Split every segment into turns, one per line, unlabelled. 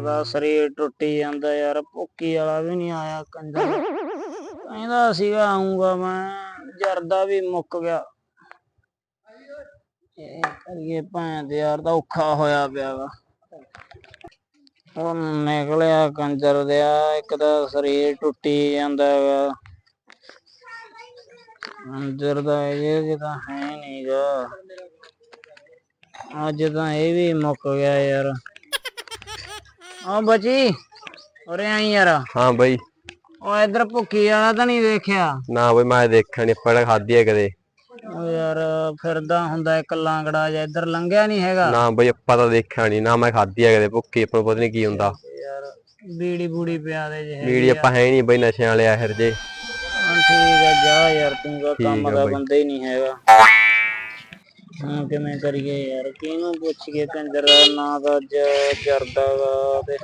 ਦਾ ਸਰੀਰ ਟੁੱਟੀ ਜਾਂਦਾ ਯਾਰ, ਭੁੱਕੀ ਵਾਲਾ ਵੀ ਨਹੀਂ ਆਇਆ ਕੰਜਰ। ਕਹਿੰਦਾ ਸੀਗਾ ਆਉਂਗਾ ਮੈਂ, ਜਰਦਾ ਵੀ ਮੁੱਕ ਗਿਆ। ਇਹ ਕਰੀਏ ਭੈਣ ਦੇ ਯਾਰ ਦਾ ਔਖਾ ਹੋਇਆ ਪਿਆ ਵਾ। ਉਹ ਨਿਕਲਿਆ ਕੰਜਰ ਦਿਆ ਇੱਕ ਤਾਂ ਸਰੀਰ ਟੁੱਟੀ ਜਾਂਦਾ ਵਾ। ਕੰਜਰ ਦਾ ਇਹ ਜਿਹਦਾ ਹੈ ਨਹੀਂਗਾ ਅੱਜ ਤਾਂ ਇਹ ਵੀ ਮੁੱਕ ਗਿਆ ਯਾਰ। ਆ ਬਚੀ ਉਰੇ ਆਈ ਯਾਰ।
ਹਾਂ ਬਈ।
ਉਹ ਇਧਰ ਭੁੱਕੀ ਵਾਲਾ ਤਾਂ ਨਹੀਂ ਦੇਖਿਆ
ਨਾ ਬਈ ਮੈਂ ਦੇਖਿਆ ਨਹੀਂ ਪੜਾ ਖਾਧੀ ਹੈ ਕਦੇ।
ਉਹ ਯਾਰ ਫਿਰਦਾ ਹੁੰਦਾ ਇੱਕ ਲਾਂਗੜਾ ਜਿਹਾ ਇੱਧਰ ਲੰਘਿਆ ਨਹੀਂ ਹੈਗਾ।
ਨਾ ਬਈ ਆਪਾਂ ਤਾਂ ਦੇਖਿਆ ਨਹੀਂ ਨਾ ਮੈਂ ਖਾਧੀ ਹੈ ਕਦੇ ਭੁੱਕੀ ਆਪਾਂ ਨੂੰ ਪਤਾ ਨਹੀਂ ਕੀ ਹੁੰਦਾ।
ਯਾਰ ਬੀੜੀ ਬੂੜੀ ਪਿਆ ਦੇ ਜੇ
ਬੀੜੀ ਆਪਾਂ ਹੈ ਨਹੀਂ ਬਈ ਨਸ਼ਿਆਂ ਵਾਲੇ ਆਖਰ ਜੇ।
ਹਾਂ ਠੀਕ ਆ ਜਾ ਯਾਰ ਤੂੰ ਕੰਮ ਦਾ। ਬੰਦਾ ਹੀ ਨਹੀਂ ਹੈਗਾ। ਹੁਣ ਕਿਵੇਂ ਕਰੀਏ ਯਾਰ? ਕਿਹਨੂੰ ਪੁੱਛੀਏ ਕੰਜਰ ਦਾ? ਨਾਂ ਦਾ ਜ- ਜਰਦਾ ਗਾ ਤੇ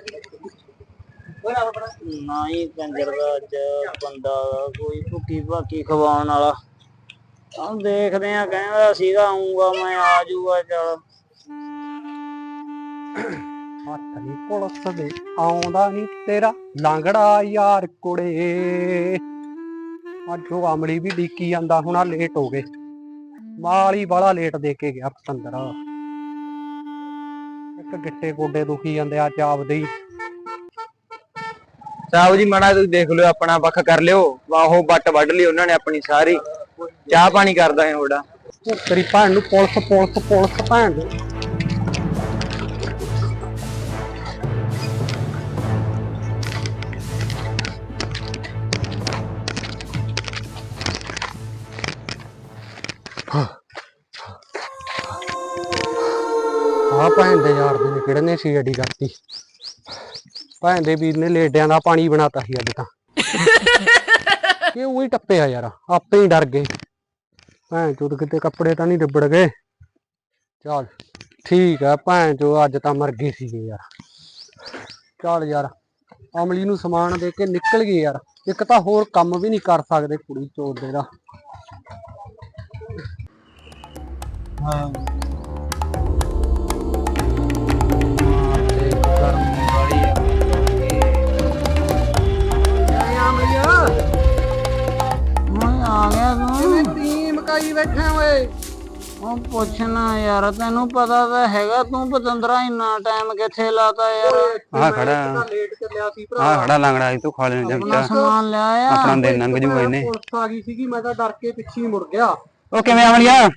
ਨਾ ਹੀ ਕੰਜਰ ਦਾ, ਜ ਬੰਦਾ ਕੋਈ ਭੁੱਕੀ ਭਾਕੀ ਖਵਾਉਣ ਵਾਲਾ। ਹਾਂ ਦੇਖਦੇ ਆ ਕਹਿੰਦਾ ਸੀਗਾ ਆਉਂਗਾ ਮੈਂ ਆ ਜਾਊਗਾ ਚਲ।
ਹੱਥ ਨੀ ਪੁਲਿਸ ਦੇ ਆਉਂਦਾ ਨਹੀਂ ਤੇਰਾ ਲਾਂਗੜਾ ਯਾਰ ਕੁੜੇ। ਅੱਜ ਉਹ ਅਮਲੀ ਵੀ ਡੀਕੀ ਜਾਂਦਾ, ਹੁਣਾ ਲੇਟ ਹੋ ਗਏ। ਮਾਲੀ ਵਾਲਾ ਲੇਟ ਦੇ ਕੇ ਗਿਆ ਪਤੰਦਰ। ਇੱਕ ਗਿੱਟੇ ਗੋਡੇ ਦੁਖੀ ਜਾਂਦੇ ਆ ਆਪਦੇ ਹੀ।
ਸਾਹਿਬ ਜੀ ਮਣਾ ਤੁਸੀਂ ਦੇਖ ਲਿਓ ਆਪਣਾ ਪੱਖ ਕਰ ਲਿਓ। ਵਾਹੋ ਬੱਟ ਵੱਢ ਲਈ ਉਹਨਾਂ ਨੇ ਆਪਣੀ ਸਾਰੀ। ਚਾਹ ਪਾਣੀ ਕਰਦਾ ਹੈ ਥੋੜਾ
ਤੇਰੀ ਭੈਣ ਨੂੰ ਪੁਲਿਸ ਪੁਲਿਸ ਪੁਲਿਸ ਭੈਣ। ਦੇ ਭੈਣ ਦੇ ਯਾਰ ਦੇ ਨੇ, ਕਿਹੜੇ ਨੇ ਸੀ ਅੜੀ ਕਰਤੀ। ਭੈਣ ਦੇ ਵੀਰ ਨੇ ਲੇਡਿਆਂ ਦਾ ਪਾਣੀ ਬਣਾਤਾ ਸੀ ਅੱਜ ਤਾਂ। ਇਹ ਉਹੀ ਟੱਪਿਆ ਯਾਰ, ਆਪੇ ਹੀ ਡਰ ਗਏ। ਭੈਣ ਚੋਦ ਕਿਤੇ ਕੱਪੜੇ ਤਾਂ ਨਹੀਂ ਡਿੱਬੜ ਗਏ। ਚੱਲ, ਠੀਕ ਆ, ਭੈਣ ਚੋ ਅੱਜ ਤਾਂ ਮਰ ਗਏ ਸੀਗੇ ਯਾਰ। ਚੱਲ ਯਾਰ, ਅਮਲੀ ਨੂੰ ਸਮਾਨ ਦੇ ਕੇ ਨਿਕਲ ਗਏ ਯਾਰ। ਇੱਕ ਤਾਂ ਹੋਰ ਕੰਮ ਵੀ ਨਹੀਂ ਕਰ ਸਕਦੇ ਕੁੜੀ ਚੋਦ ਦੇ ਦਾ।
ਹਾਂ। ਉਹ ਪੁੱਛਣਾ ਯਾਰ ਤੈਨੂੰ ਪਤਾ ਤਾਂ ਹੈਗਾ ਤੂੰ ਪਤੰਦਰਾ ਇੰਨਾ ਟਾਈਮ ਕਿੱਥੇ ਲਾਤਾ ਯਾਰ?
ਆਹ ਖੜਾ।
ਲੇਟ ਚੱਲਿਆ ਸੀ
ਆਹ ਖੜਾ ਲੰਗੜਾ ਸੀ ਤੂੰ ਖਾ ਲੈਣ
ਆਪਣਾ ਸਮਾਨ ਲਿਆਇਆ
ਆਪਣਾ ਦਿਨ ਲੰਘ ਜੂਗਾ ਇਹਨੇ।
ਪੁਲਿਸ ਆ ਗਈ ਸੀਗੀ ਮੈਂ ਤਾਂ ਡਰ ਕੇ ਪਿੱਛੇ ਹੀ ਮੁੜ ਗਿਆ।
ਉਹ ਕਿਵੇਂ ਆਵਣੀਆ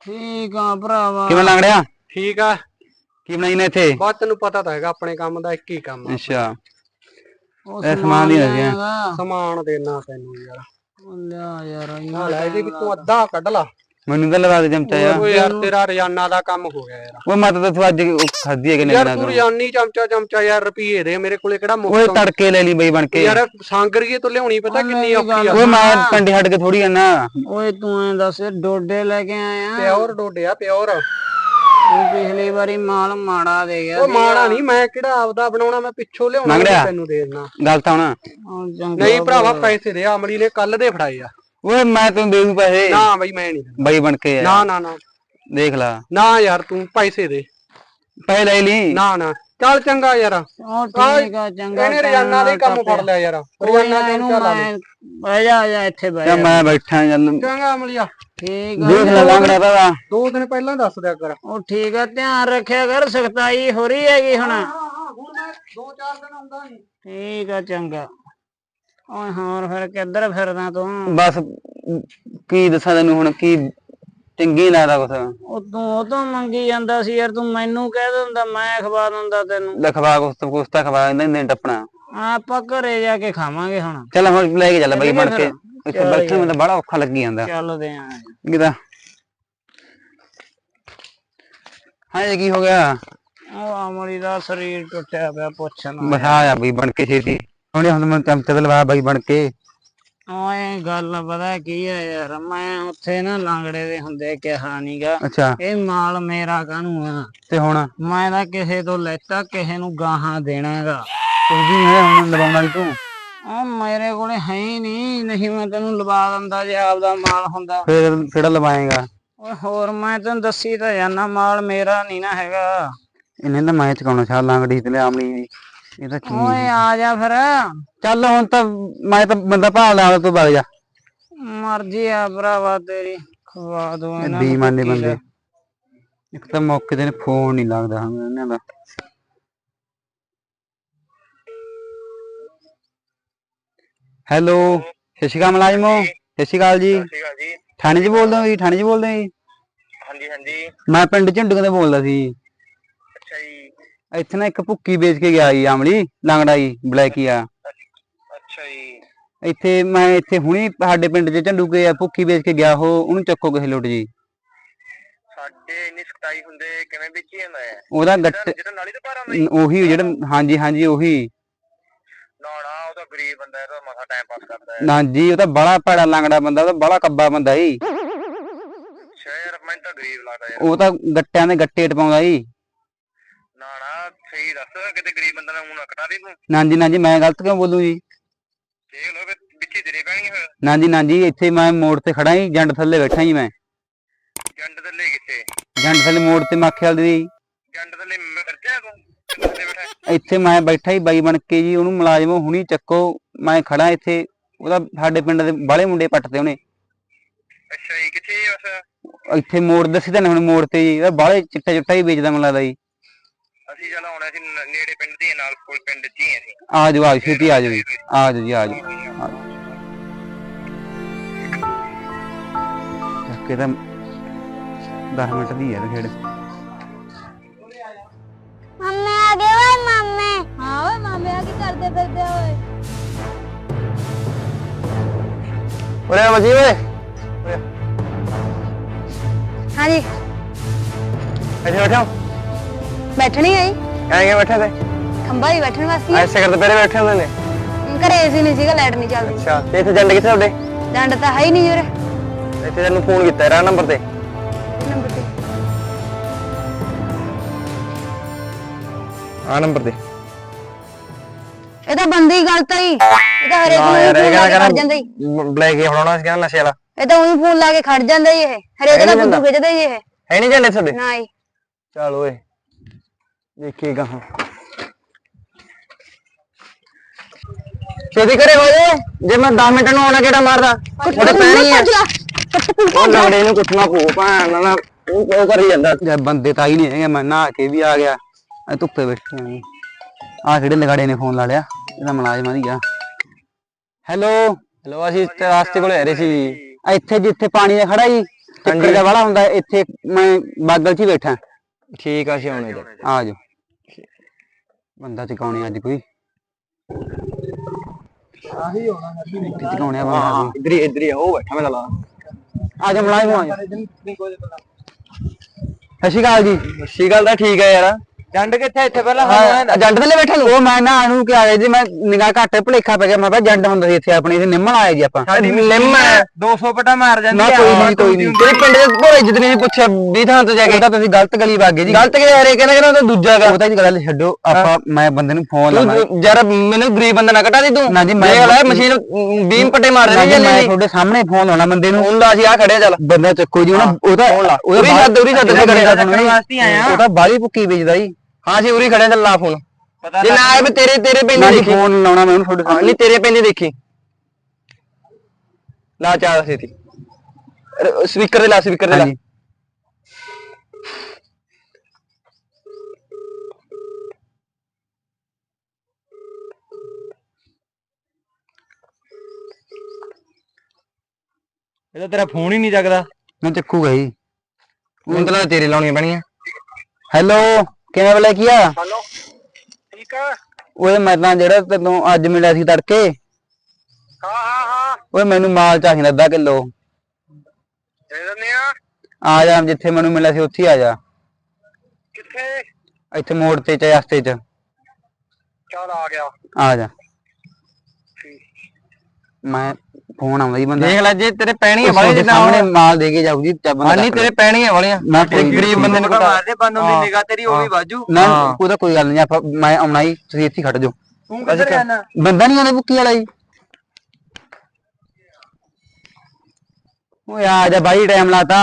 ਠੀਕ ਆ ਭਰਾਵਾ।
ਕਿਵੇਂ ਲੰਗੜਿਆ
ਠੀਕ ਆ।
ਕੀ ਬਣਾਈ ਨੇ ਇੱਥੇ?
ਬਾਤ ਤੈਨੂੰ ਪਤਾ ਤਾਂ ਹੈਗਾ ਆਪਣੇ ਕੰਮ ਦਾ ਇੱਕ ਹੀ ਕੰਮ ਆ।
ਅੱਛਾ।
ਉਹ
ਇਹ ਸਮਾਨ ਹੀ ਲੱਗਿਆ।
ਲਿਆਏਗਾ।
ਸਮਾਨ ਦੇਣਾ ਤੈਨੂੰ ਯਾਰ।
ਉਹ ਲਿਆ ਯਾਰ
ਆ
ਇੰਨਾ
ਲੈ ਇਹਦੇ ਵਿੱਚੋਂ ਅੱਧਾ ਕੱਢ ਲਾ।
ਮੈਨੂੰ ਤਾਂ ਲਵਾ ਦੇ ਚਮਚਾ ਯਾਰ
ਓਏ ਯਾਰ ਤੇਰਾ ਰੋਜ਼ਾਨਾ ਦਾ ਕੰਮ ਹੋ ਗਿਆ ਯਾਰ।
ਉਹ ਮਤ ਤਾਂ ਤੂੰ ਅੱਜ ਖਾਧੀ ਹੈ ਕਿ ਨਹੀਂ
ਯਾਰ ਤੂੰ ਰੋਜ਼ਾਨੀ ਚਮਚਾ ਚਮਚਾ ਯਾਰ ਰੁਪਈਏ ਦੇ ਮੇਰੇ ਕੋਲੇ ਕਿਹੜਾ
ਓਏ
ਮੁਫਤ
ਤੜਕੇ ਲੈ ਲਈ ਬਈ ਬਣ ਕੇ।
ਯਾਰ ਸਾਂਗਰੀਏ ਤੋਂ ਲਿਆਉਣੀ ਪਤਾ ਕਿੰਨੀ ਔਖੀ ਆ।
ਓਏ ਮੈਂ ਕੰਡੇ ਹਟ ਕੇ ਥੋੜੀ ਆਣਾ
ਓਏ ਤੂੰ ਐ ਦੱਸ ਡੋਡੇ ਲੈ ਕੇ ਆਇਆ?
ਪਿਓਰ ਡੋਡਿਆ ਪਿਓਰ।
ਤੂੰ ਪਿਛਲੀ ਵਾਰੀ ਮਾਲ ਮਾੜਾ ਦੇ ਗਿਆ
ਉਹ
ਸੀ।
ਮਾਣਾ ਨਹੀਂ ਮੈਂ ਕਿਹੜਾ ਆਪਦਾ ਬਣਾਉਣਾ ਮੈਂ ਪਿੱਛੋਂ ਲਿਆਉਣਾ? ਤੈਨੂੰ ਦੇ ਦੇਣਾ।
ਗੱਲ ਤਾਂ ਹੁਣ।
ਨਹੀਂ ਭਰਾਵਾ ਪੈਸੇ ਦੇ ਅਮਲੀ ਨੇ ਕੱਲ ਦੇ ਫੜਾਏ ਆ।
ਓਏ ਮੈਂ ਤੈਨੂੰ ਦੇ ਦੂੰ ਪੈਸੇ।
ਨਾ ਬਈ ਮੈਂ ਨਹੀਂ
ਬਈ ਬਣ ਕੇ ਯਾਰ
ਨਾ ਨਾ ਨਾ।
ਦੇਖ ਲਾ।
ਨਾ ਯਾਰ ਤੂੰ ਪੈਸੇ ਦੇ।
ਪੈਸੇ ਲੈ ਲਈ।
ਨਾ ਨਾ। ਚੱਲ ਚੰਗਾ ਯਾਰ।
ਠੀਕ ਆ ਚੰਗਾ
ਇਹਨੇ ਰੋਜ਼ਾਨਾ ਦੇ ਕੰਮ ਫੜ ਲਿਆ ਯਾਰ। ਰੋਜ਼ਾਨਾ ਚਮਚਾ ਲਾ
ਮੈਂ ਬਹਿ ਜਾ ਆ ਜਾ ਇੱਥੇ ਬਹਿ
ਜਾਂ। ਮੈਂ ਬੈਠਾ ਚੱਲ।
ਚੰਗਾ ਅਮਲੀਆ।
ਠੀਕ ਆ।
ਦੇਖ ਲੈ ਲੰਗੜਾ ਤਾਂ
ਦੋ ਦਿਨ ਪਹਿਲਾਂ ਦੱਸ ਦਿਆ ਕਰ।
ਉਹ ਠੀਕ ਆ ਧਿਆਨ ਰੱਖਿਆ ਕਰ ਸਖਤਾਈ ਹੋ ਰਹੀ ਹੈਗੀ ਹੁਣ।
ਹਾਂ ਹੁਣ ਮੈਂ ਦੋ ਚਾਰ ਦਿਨ ਆਉਂਦਾ ਨਹੀਂ
ਠੀਕ ਆ ਚੰਗਾ। ਓਏ ਹੋਰ ਫਿਰ ਕਿੱਧਰ ਫਿਰਦਾ ਤੂੰ?
ਬਸ ਕੀ ਦੱਸਾਂ ਤੈਨੂੰ ਹੁਣ ਕੀ ਚੰਗੀ ਲੱਗਦਾ ਕੁਛ।
ਉਹ ਤੂੰ ਉਹ ਤੋਂ ਮੰਗੀ ਜਾਂਦਾ ਸੀ ਯਾਰ ਤੂੰ ਮੈਨੂੰ ਕਹਿ ਦਿੰਦਾ ਮੈਂ ਖਵਾ ਦਿੰਦਾ ਤੈਨੂੰ।
ਲਖਵਾ ਕੁਛ ਤਾਂ ਕੁਛ ਤਾਂ ਖਵਾ ਦਿੰਦਾ ਦਿਨ ਟੱਪਣਾ।
ਆਪਾਂ ਘਰੇ ਜਾ ਕੇ ਖਾਵਾਂਗੇ ਹੁਣ।
ਚੱਲ ਹੁਣ ਲੈ ਕੇ ਚੱਲ ਬਈ ਬਣ ਕੇ। ਇੱਥੇ ਬੈਠੇ ਮੈਨੂੰ ਤਾਂ ਬੜਾ ਔਖਾ ਲੱਗੀ ਜਾਂਦਾ।
ਚੱਲਦੇ ਆਂ।
ਕਿਦਾ? ਹਾਂ ਇਹ ਕੀ ਹੋ ਗਿਆ?
ਉਹ ਅਮਰੀ ਦਾ ਸਰੀਰ ਟੁੱਟਿਆ ਪਿਆ ਪੁੱਛਣਾ
ਬਸ ਆ ਜਾ ਬਈ ਬਣ ਕੇ ਛੇਤੀ। ਹੁਣੇ ਹੁਣ ਮੈਂ ਚਮਚੇ ਤੇ ਲਵਾ ਬਈ ਬਣ ਕੇ।
ਓਏ ਗੱਲ ਪਤਾ ਕੀ ਹੈ ਯਾਰ ਮੈਂ ਉੱਥੇ ਨਾ ਲਾਂਗੜੇ ਦੇ ਹੁੰਦੇ ਕਿਹਾ ਨੀਗਾ।
ਅੱਛਾ।
ਇਹ ਮਾਲ ਮੇਰਾ ਕਾਹਨੂੰ ਆ?
ਤੇ ਹੁਣ?
ਮੈਂ ਤਾਂ ਕਿਸੇ ਤੋਂ ਲੈਤਾ ਕਿਸੇ ਨੂੰ ਗਾਹਾਂ ਦੇਣਾਗਾ।
ਤੂੰ ਵੀ ਹੈ ਹੁਣ ਲਵਾਉਣਾ ਨੀ ਤੂੰ?
ਉਹ ਮੇਰੇ ਕੋਲੇ ਹੈ ਹੀ ਨਹੀਂ ਨਹੀਂ ਮੈਂ ਤੈਨੂੰ ਲਵਾ ਦਿੰਦਾ ਜੇ ਆਪਦਾ ਮਾਲ ਹੁੰਦਾ।
ਫੇਰ ਕਿਹੜਾ ਲਵਾਏਗਾ?
ਓਏ ਹੋਰ ਮੈਂ ਤੈਨੂੰ ਦੱਸੀ ਤਾਂ ਜਾਨਾ ਮਾਲ ਮੇਰਾ ਨਹੀਂ ਨਾ ਹੈਗਾ।
ਇਹਨੇ ਤਾਂ ਮੈਂ ਚਕਾਉਣਾ ਛਾਲ ਲਾਂਗੜੀ ਤੇ ਆਮਣੀ ਦੀ ਇਹ ਤਾਂ ਕੀ
ਓਏ ਆ ਜਾ ਫਿਰ।
ਚੱਲ ਹੁਣ ਤਾਂ ਮੈਂ ਤਾਂ ਬੰਦਾ ਭਾਲ ਲਾ ਤੂੰ ਵਗ ਜਾ।
ਮਰਜ਼ੀ ਆ ਭਰਾਵਾ ਤੇਰੀ ਖਵਾ ਦੋ
ਇਹ
ਇਹਨਾਂ ਨੂੰ
ਬੇਈਮਾਨੇ
ਕੁੱਕੀ
ਬੰਦੇ।
ਦਾ।
ਇੱਕ ਤਾਂ ਮੌਕੇ ਤੇ ਫੋਨ ਨਹੀਂ ਲੱਗਦਾ ਹੁਣ ਇਹਨਾਂ ਦਾ। ਹੈਲੋ ਸਤਿ ਸ਼੍ਰੀ ਅਕਾਲ ਮੁਲਾਜ਼ਮੋ ਸਤਿ ਸ਼੍ਰੀ ਅਕਾਲ ਜੀ।
ਸੀਗਾ ਜੀ।
ਥਾਣੇ 'ਚ ਬੋਲਦੇ ਹੋ ਜੀ ਥਾਣੇ 'ਚ ਬੋਲਦੇ ਹੋ ਜੀ?
ਹਾਂਜੀ ਹਾਂਜੀ।
ਮੈਂ ਪਿੰਡ ਝੰਡੂਆਂ ਤੋਂ ਬੋਲਦਾ ਸੀ। ਇੱਥੇ ਨਾ ਇੱਕ ਭੁੱਕੀ ਵੇਚ ਕੇ ਗਿਆ ਜੀ ਆਮਲੀ ਲੰਗੜਾ ਜੀ ਬਲੈਕੀਆ।
ਅੱਛਾ ਜੀ।
ਇੱਥੇ ਮੈਂ ਇੱਥੇ ਹੁਣੀ ਸਾਡੇ ਪਿੰਡ 'ਚ ਝੰਡੂ ਕੇ ਆ ਭੁੱਕੀ ਵੇਚ ਕੇ ਗਿਆ ਉਹ ਉਹਨੂੰ ਚੱਕੋ ਕਿਸੇ ਲੁੱਟ ਜੀ।
ਸਾਡੇ ਇੰਨੀ ਸਖਤਾਈ ਹੁੰਦੇ ਕਿਵੇਂ ਵੇਚੀ ਜਾਂਦਾ ਹੈ
ਉਹਦਾ ਗੱਟ
ਜਿਹੜਾ ਨਾਲੀ ਤੇ ਪਾਰ ਆਉਂਦਾ
ਉਹੀ ਜਿਹੜਾ ਹਾਂਜੀ ਹਾਂਜੀ ਉਹੀ।
ਨਾ ਨਾ ਉਹ ਤਾਂ ਗਰੀਬ ਬੰਦਾ ਹੈ ਤਾਂ ਮਸਾ ਟਾਈਮ ਪਾਸ ਕਰਦਾ ਹੈ।
ਨਾ ਜੀ ਉਹ ਤਾਂ ਬੜਾ ਭੈੜਾ ਲੰਗੜਾ ਬੰਦਾ ਉਹ ਤਾਂ ਬੜਾ ਕੱਬਾ ਬੰਦਾ ਜੀ।
ਯਾਰ ਮੈਨੂੰ ਤਾਂ ਗਰੀਬ ਲੱਗਦਾ ਯਾਰ।
ਉਹ ਤਾਂ ਗੱਟਿਆਂ ਦੇ ਗੱਟੇ ਟਪਾਉਂਦਾ ਜੀ।
ਸਹੀ ਦੱਸ ਕਿਤੇ ਗਰੀਬ ਬੰਦਾ ਨੂੰ ਨਾ ਕਟਾ ਦੇ ਤੂੰ।
ਨਾ ਜੀ ਨਾ ਜੀ ਮੈਂ ਗਲਤ ਕਿਉਂ ਬੋਲੂ ਜੀ?
ਦੇਖ ਲੋ ਵਿੱਚ ਹੀ ਤੇਰੇ ਪੈਣੀ ਹੋਇਆ
ਨਾ ਜੀ ਨਾ ਜੀ ਇੱਥੇ ਮੈਂ ਮੋੜ ਤੇ ਖੜਾ ਜੀ ਜੰਡ ਥੱਲੇ ਬੈਠਾ ਜੀ ਮੈਂ।
ਜੰਡ ਥੱਲੇ ਕਿੱਥੇ?
ਜੰਡ ਥੱਲੇ ਮੋੜ ਤੇ ਮਾਖਿਆਲ ਦੀ।
ਜੰਡ ਥੱਲੇ ਮਰਜਾ ਤੂੰ ਥੱਲੇ ਬੈਠਾ।
ਇੱਥੇ ਮੈਂ ਬੈਠਾ ਹੀ ਬਾਈ ਬਣ ਕੇ ਜੀ ਉਹਨੂੰ ਮੁਲਾਜ਼ਮ ਹੁਣੀ ਚੱਕੋ। ਮੈਂ ਖੜਾ ਇੱਥੇ ਉਹਦਾ ਸਾਡੇ ਪਿੰਡ ਦੇ ਬਾਲੇ ਮੁੰਡੇ ਪੱਟਦੇ ਉਹਨੇ।
ਅੱਛਾ ਜੀ ਕਿੱਥੇ ਬਸ
ਇੱਥੇ ਮੋੜ ਦੱਸੀ ਤਾਂ ਹੁਣ ਮੋੜ ਤੇ ਜੀ ਉਹਦਾ ਬਾਲੇ ਚਿੱਟਾ ਚੁੱਟਾ ਹੀ ਵੇਚਦਾ ਮੈਨੂੰ ਲੱਗਦਾ ਜੀ।
ਅਸੀਂ ਚੱਲ ਆਉਣਾ ਸੀ ਨ- ਨੇੜੇ ਪਿੰਡ ਦੇ ਨਾਲ ਕੋਲ ਪਿੰਡ ਚ ਹੀ ਅਸੀਂ।
ਆ ਜਾਓ ਆ ਜਾਓ ਛੇਤੀ ਆ ਜਾਓ ਜੀ। ਆ ਜਾਓ ਜੀ ਆ ਜਾਓ। ਚੱਕੇ ਤਾਂ 10 ਮਿੰਟ ਦੀ ਹੈ ਖੇਡ।
ਮੰਮੇ ਆ ਗਏ ਓਏ ਮੰਮੇ। ਹਾਂ ਓਏ ਮੰਮੇ ਆ ਕੀ ਕਰਦੇ ਫਿਰਦੇ ਓਏ?
ਉਰੇ ਵਜੀ ਓਏ।
ਹਾਂਜੀ।
ਇੱਥੇ ਬੈਠਾ।
ਬੈਠਣੀ ਆਈ
ਐਂ ਬੈਠੇ ਤੇ?
ਖੰਭਾ ਹੀ ਬੈਠਣ ਵਾਸਤੇ
ਐਸੇ ਕਰਦੇ ਪਹਿਲੇ ਬੈਠੇ ਹੁੰਦੇ ਨੇ।
ਘਰੇ ਏਸੀ ਨਹੀਂ ਸੀਗਾ ਲਾਈਟ ਨਹੀਂ ਚੱਲਦੀ।
ਅੱਛਾ ਤੇ ਇੱਥੇ ਜੰਡ ਕਿੱਥੇ ਤੁਹਾਡੇ?
ਡੰਡ ਤਾਂ ਹੈ ਹੀ ਨਹੀਂ ਉਰੇ।
ਇੱਥੇ ਤੈਨੂੰ ਫੋਨ ਕੀਤਾ ਰਾ ਨੰਬਰ ਤੇ।
ਨੰਬਰ ਤੇ।
ਆ ਨੰਬਰ ਤੇ।
ਇਹ ਤਾਂ ਬੰਦੇ ਹੀ ਗਲਤ ਆਈ ਇਹ ਤਾਂ ਹਰੇਕ ਨੂੰ ਹੀ ਫੋਨ ਲਾ ਕੇ ਖੜ ਜਾਂਦਾ ਹੀ
ਬਲੈਕ ਹੀ ਫੜਾਉਣਾ ਸੀ ਕਹਿੰਦਾ ਨਸ਼ੇ ਵਾਲਾ।
ਇਹ ਤਾਂ ਉਹੀ ਫੋਨ ਲਾ ਕੇ ਖੜ ਜਾਂਦਾ ਹੀ ਇਹ। ਹਰੇਕ ਦਾ ਫੁੱਦੂ ਖਿੱਚਦਾ ਹੀ ਇਹ।
ਹੈ ਨਹੀਂ ਜਾਂਦੇ ਤੁਹਾਡੇ?
ਨਾ ਹੀ
ਚੱਲ ਓਏ। ਦੇਖੀਗਾ ਹਾਂ। ਛੇਤੀ ਕਰੇ ਹੋਏ ਜੇ ਮੈਂ 10 ਮਿੰਟ ਨੂੰ ਆਉਣਾ ਕਿਹੜਾ ਮਾਰਦਾ ਥੋੜੇ ਪੈਣੀ ਆ। ਉਹ ਲੰਗੜੇ ਨੂੰ ਕੁੱਟਣਾ ਪਊ ਭਾਣ ਨਾ ਉਹ ਉਹ ਕਰੀ ਜਾਂਦਾ। ਜੇ ਬੰਦੇ ਤਾਂ ਹੀ ਨਹੀਂ ਹੈਗੇ ਮੈਂ ਨਹਾ ਕੇ ਵੀ ਆ ਗਿਆ ਐ ਧੁੱਪੇ ਬੈਠੇ ਆਂ ਆ ਕਿਹੜੇ ਲਗਾੜੇ ਨੇ ਫੋਨ ਲਾ ਲਿਆ ਇਹਦਾ ਮੁਲਾਜ਼ਮਾਂ ਆ ਹੈਲੋ ਹੈਲੋ ਅਸੀਂ ਤੇ ਰਾਸਤੇ ਕੋਲੇ ਆ ਰਹੇ ਸੀ। ਇੱਥੇ ਜਿੱਥੇ ਪਾਣੀ ਦਾ ਖੜਾ ਜੀ ਚੱਕਰ ਦਾ ਵਾਲਾ ਹੁੰਦਾ ਇੱਥੇ ਮੈਂ ਬਾਗਲ 'ਚ ਹੀ ਬੈਠਾ। ਠੀਕ ਆ ਸ਼ਿਉਣੇ ਦੇ ਆ ਜਾਓ। ਬੰਦਾ ਚਕਾਉਣੇ ਅੱਜ ਕੋਈ। ਆਹੀ ਹੋਣਾ ਚਕਾਉਣੇ ਆ ਬੰਦਾ। ਇਧਰ ਹੀ ਇਧਰ ਹੀ ਉਹ ਬੈਠਾ ਮੈਂ ਲਾ। ਆ ਜਾ ਮਲਾਈ ਨੂੰ ਆ ਜਾ ਸਤਿ ਸ਼੍ਰੀ ਅਕਾਲ ਜੀ। ਸਤਿ ਸ਼੍ਰੀ ਅਕਾਲ ਤਾਂ ਠੀਕ ਹੈ ਯਾਰ।
ਜੰਡ ਕਿੱਥੇ ਇੱਥੇ ਪਹਿਲਾਂ?
ਜੰਡ ਥੱਲੇ ਬੈਠੇ ਨੂੰ ਉਹ ਮੈਂ ਨਾ ਨੂੰ ਕਿ ਆ ਜੀ ਮੈਂ ਨਿਗਾਹ ਘੱਟ ਭੁਲੇਖਾ ਪੈ ਗਿਆ। ਮੈਂ ਕਿਹਾ ਜੰਡ ਹੁੰਦਾ ਸੀ ਇੱਥੇ ਆਪਣੇ ਇੱਥੇ ਨਿੰਮਣ ਆਏ ਜੀ ਆਪਾਂ।
ਨਿੰਮ 200 ਪਟਾ ਮਾਰ ਜਾਂਦੀ
ਨਾ ਕੋਈ ਨਹੀਂ ਕੋਈ ਨਹੀਂ। ਤੇਰੇ ਪਿੰਡ ਦੇ ਭੋਰੇ ਜਿੱਦ ਨਹੀਂ ਪੁੱਛਿਆ 20 ਥਾਂ ਤੇ ਜਾ ਕੇ। ਤਾਂ ਤੁਸੀਂ ਗਲਤ ਗਲੀ ਵਾਗੇ ਜੀ। ਗਲਤ ਕਿ ਹਰੇ ਕਹਿੰਦਾ ਕਹਿੰਦਾ ਦੂਜਾ ਗਾ। ਉਹ ਤਾਂ ਜੀ ਗੱਲ ਛੱਡੋ ਆਪਾਂ ਮੈਂ ਬੰਦੇ ਨੂੰ ਫੋਨ ਲਾਉਣਾ
ਯਾਰ ਮੈਨੂੰ ਗਰੀਬ ਬੰਦਾ ਨਾ ਕਟਾ ਦੇ ਤੂੰ।
ਨਾ ਜੀ ਮੈਂ
ਮਸ਼ੀਨ 20 ਪੱਟੇ ਮਾਰ
ਨਾ ਜੀ ਮੈਂ ਤੁਹਾਡੇ ਸਾਹਮਣੇ ਫੋਨ ਲਾਉਣਾ ਬੰਦੇ ਨੂੰ।
ਹੁਣ ਲਾ ਸੀ ਆ ਖੜਿਆ ਚੱਲ।
ਬੰਦਾ ਚੱਕੋ ਜੀ ਉਹਦਾ ਉਹਦਾ ਉਹਦਾ
ਉਰੀ ਸੱਦ, ਖੜਿਆ
ਗੱਲ। ਉਹ ਤਾਂ ਭੁੱਕੀ ਵੇਚਦਾ ਜੀ।
ਹਾਂ ਜੀ ਉਰੀ ਖੜਿਆ ਚੱਲ ਲਾ ਫੋਨ ਜੇ ਨਾ ਆਏ ਵੀ ਤੇਰੇ ਤੇਰੇ
ਨਾ
ਪੈਂਦੇ
ਜੀ
ਦੇਖੀ।
ਫੋਨ ਲਾਉਣਾ ਮੈਂ ਉਹਨੂੰ ਤੁਹਾਡੇ
ਹਾਂ,
ਸਾਹਮਣੇ।
ਨਹੀਂ ਤੇਰੇ ਪੈਂਦੇ ਦੇਖੀ। ਲਾ ਚਾਰ ਛੇਤੀ ਸਪੀਕਰ ਤੇ ਲਾ ਸਪੀਕਰ ਤੇ ਲਾ।
ਹਾਂਜੀ।
ਇਹਦਾ ਤੇਰਾ ਫੋਨ ਹੀ ਨਹੀਂ ਜਗਦਾ।
ਮੈਂ ਚੱਕੂਗਾ ਜੀ।
ਹੁਣ ਤਾਂ ਤੇਰੇ ਲਾਉਣੀਆਂ ਪੈਣੀਆਂ।
ਹੈਲੋ ਕਿਵੇਂ ਬਲੇ ਕੀਆ?
ਹਲੋ ਠੀਕ ਆ?
ਓਏ ਮੈਂ ਤਾਂ ਜਿਹੜਾ ਤੈਨੂੰ ਅੱਜ ਮਿਲਿਆ ਸੀ ਤੜਕੇ।
ਹਾਂ ਹਾਂ ਹਾਂ।
ਓਏ ਮੈਨੂੰ ਮਾਲ ਚਾਹੀਦਾ ਅੱਧਾ ਕਿਲੋ।
ਦੇ ਦਿੰਦੇ ਆ?
ਆ ਜਾ ਜਿੱਥੇ ਮੈਨੂੰ ਮਿਲਿਆ ਸੀ ਉੱਥੇ ਹੀ ਆ ਜਾ।
ਕਿੱਥੇ?
ਇੱਥੇ ਮੋੜ ਤੇ ਚ ਰਸਤੇ ਚ।
ਚੱਲ ਆ ਗਿਆ।
ਆ ਜਾ। ਮੈਂ ਫੋਨ ਆਉਂਦਾ ਜੀ ਬੰਦਾ।
ਦੇਖ ਲੈ ਜੇ ਤੇਰੇ ਪੈਣੀ ਹੈ
ਉਹ
ਵਾਲੀ ਜਿੱਦਾਂ
ਸਾਹਮਣੇ ਮਾਲ ਦੇ ਕੇ ਜਾਊ ਜੀ ਚੱਬ
ਹਾਂ ਨਹੀਂ ਤੇਰੇ ਪੈਣੀ ਹੈ ਵਾਲੀਆਂ।
ਮੈਂ ਕੋਈ
ਗਰੀਬ ਬੰਦੇ ਨੂੰ
ਪਤਾ-
ਮਾਰਦੇ ਬੰਨੂ ਦੀ ਨਿਗਾਹ ਤੇਰੀ ਉਹ ਵੀ ਵਾਜੂ।
ਨਾ ਉਹਦਾ ਕੋਈ ਗੱਲ ਨਹੀਂ ਆਪਾਂ ਮੈਂ ਆਉਣਾ ਹੀ ਤੁਸੀਂ ਇੱਥੇ ਖੜ ਜਾਓ।
ਤੂੰ ਕਿੱਧਰ ਜਾਣਾ?
ਬੰਦਾ ਨਹੀਂ ਆਉਂਦਾ ਬੁੱਕੀ ਵਾਲਾ ਜੀ। ਓਏ ਆ ਜਾ ਬਾਈ ਟਾਈਮ ਲਾਤਾ।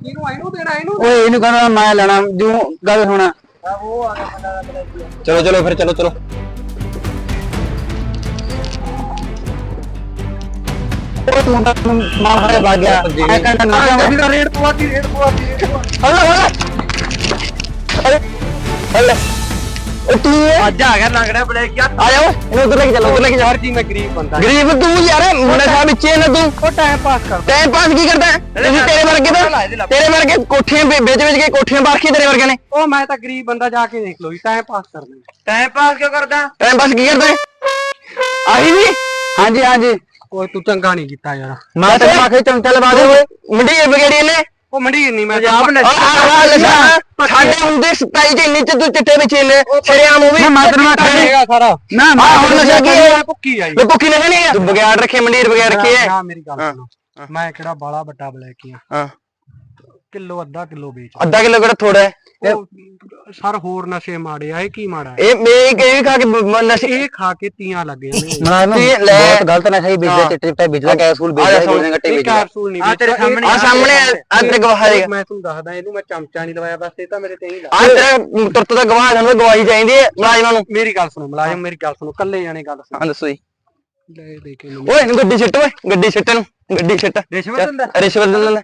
ਇਹਨੂੰ ਇਹਨੂੰ ਦੇਣਾ ਇਹਨੂੰ।
ਓਏ ਇਹਨੂੰ ਕਹਿੰਦਾ ਮੈਂ ਲੈਣਾ ਜੂ ਗੱਲ ਸੁਣਾ। ਚਲੋ ਚਲੋ ਫਿਰ ਚਲੋ ਚਲੋ। ਉਹ ਤੂੰ ਤਾਂ ਮਾਰ ਖੜੇ ਵਗ ਗਿਆ ਐ ਕਹਿੰਦਾ ਨਾ
ਇਹਦਾ ਰੇਟ ਪਵਾਤੀ ਰੇਟ ਪਵਾਤੀ
ਹੱਲੇ ਹੱਲੇ ਹੱਲੇ ਹੱਲੇ ਉਹ ਤੂੰ ਅੱਜ ਆ ਗਿਆ ਲੰਗੜਾ ਬਲੇਕ ਯਾਰ ਆ ਜਾ ਓਏ ਇਹਨੂੰ ਉਧਰ ਲੈ ਕੇ ਚੱਲ ਉਧਰ ਲੈ ਕੇ ਜਾ
ਯਾਰ ਜੀ ਮੈਂ ਗਰੀਬ ਬੰਦਾ
ਗਰੀਬ ਤੂੰ ਯਾਰ ਨਸ਼ਾ ਵਿੱਚ ਨਾ ਤੂੰ
ਉਹ ਟਾਈਮ ਪਾਸ ਕਰ
ਟਾਈਮ ਪਾਸ ਕੀ ਕਰਦਾ ਹੈ? ਤੁਸੀਂ ਤੇਰੇ ਵਰਗੇ ਤਾਂ ਤੇਰੇ ਵਰਗੇ ਕੋਠੀਆਂ ਵੇ- ਵੇਚ ਵੇਚ ਕੇ ਕੋਠੀਆਂ ਬਾਰਖੀ ਤੇਰੇ ਵਰਗੇ ਨੇ
ਉਹ ਮੈਂ ਤਾਂ ਗਰੀਬ ਬੰਦਾ ਜਾ ਕੇ ਦੇਖ ਲਓ ਜੀ ਟਾਈਮ ਪਾਸ ਕਰਨਾ
ਟਾਈਮ ਪਾਸ ਕਿਉਂ ਕਰਦਾ ਟਾਈਮ ਪਾਸ ਕੀ ਕਰਦਾ ਹੈ? ਆਹੀ ਵੀ ਹਾਂਜੀ ਹਾਂਜੀ
ਓਏ ਤੂੰ ਚੰਗਾ ਨਹੀਂ ਕੀਤਾ ਯਾਰ।
ਮੈਂ ਤੈਨੂੰ ਆਖੇ ਚਮਚਾ ਲਵਾ ਦੇ ਓਏ। ਮੰਡੀ ਬਗੜੀ ਨੇ
ਉਹ ਮੰਡੀ ਨਹੀਂ ਮੈਂ
ਪੰਜਾਬ ਨੇ ਸਾਡੇ ਹੁੰਦੇ 27 ਚ ਇੰਨੀ ਤੂੰ ਚਿੱਟੇ ਵਿੱਚ ਇੰਨੇ। ਸ਼ਰਿਆਮ ਉਹ ਵੀ। ਮੈਂ ਤੈਨੂੰ
ਹੈਗਾ ਸਾਰਾ।
ਨਾ ਮੈਂ ਹੁਣ ਨਸ਼ਾ ਕੀ ਹੈ?
ਭੁੱਕੀ ਆਈ
ਨਸ਼ਾ ਨਹੀਂ ਹੈ ਤੂੰ ਬਗਿਆੜ ਰੱਖੇ ਮੰਡੀਰ ਬਗਿਆੜ ਰੱਖੇ ਹੈ।
ਨਾ ਮੇਰੀ ਗੱਲ ਸੁਣੋ। ਮੈਂ ਕਿਹੜਾ ਬਾਲਾ ਵੱਡਾ ਬਲੈਕ ਆ
ਹਾਂ।
ਕਿਲੋ ਅੱਧਾ ਕਿਲੋ ਵੇਚ
ਅੱਧਾ ਕਿਲੋ ਕਿਹੜਾ ਥੋੜਾ ਹੈ?
ਉਹ ਸਰ ਹੋਰ ਨਸ਼ੇ ਮਾੜੇ ਆ ਇਹ ਕੀ ਮਾੜਾ ਹੈ?
ਇਹ ਮੈਂ ਇਹ ਵੀ ਖਾ ਕੇ ਬ- ਨਸ਼ੇ
ਇਹ ਖਾ ਕੇ ਤੀਆਂ ਲੱਗ ਜਾਂਦੇ
ਤੇ ਲੈ ਬਹੁਤ ਗਲਤ ਨਸ਼ਾ ਹੀ। ਵੇਚਦਾ ਚਿੱਟੇ ਚਿੱਟੇ ਵੇਚਦਾ ਕੈਪਸੂਲ ਵੇਚਦਾ ਗੋਲੀਆਂ ਗੱਟੇ
ਇਹ
ਵੇਚਦਾ
ਕੈਪਸੂਲ ਨਹੀਂ
ਆ ਤੇਰੇ ਸਾਹਮਣੇ ਆ। ਸਾਹਮਣੇ ਆ ਤੇਰੇ ਗਵਾਹ ਦੇਗਾ
ਮੈਂ ਤੁਹਾਨੂੰ ਦੱਸਦਾ ਇਹਨੂੰ ਮੈਂ ਚਮਚਾ ਨਹੀਂ ਲਵਾਇਆ ਬਸ ਇਹ ਤਾਂ ਮੇਰੇ ਤੇ ਹੀ ਲਾ।
ਆ ਤੇਰਾ ਤੁਰਤ ਦਾ ਗਵਾਹ ਸਾਨੂੰ ਗਵਾਹੀ ਚਾਹੀਦੀ ਹੈ ਮੁਲਾਜ਼ਮਾਂ ਨੂੰ।
ਮੇਰੀ ਗੱਲ ਸੁਣੋ ਮੁਲਾਜ਼ਮ ਮੇਰੀ ਗੱਲ ਸੁਣੋ ਕੱਲੇ ਜਾਣੇ ਗੱਲ ਸੁਣੋ।
ਹਾਂ ਦੱਸੋ ਜੀ।
ਲੈ ਦੇ ਕੇ
ਓਏ ਇਹਨੂੰ ਗੱਡੀ ਸਿੱਟ ਓਏ ਗੱਡੀ ਸਿੱਟ ਇਹਨੂੰ ਗੱਡੀ ਸਿੱਟ।
ਰਿਸ਼ਵਤ ਦਿੰਦਾ?
ਰਿਸ਼ਵਤ ਦਿੰਦਾ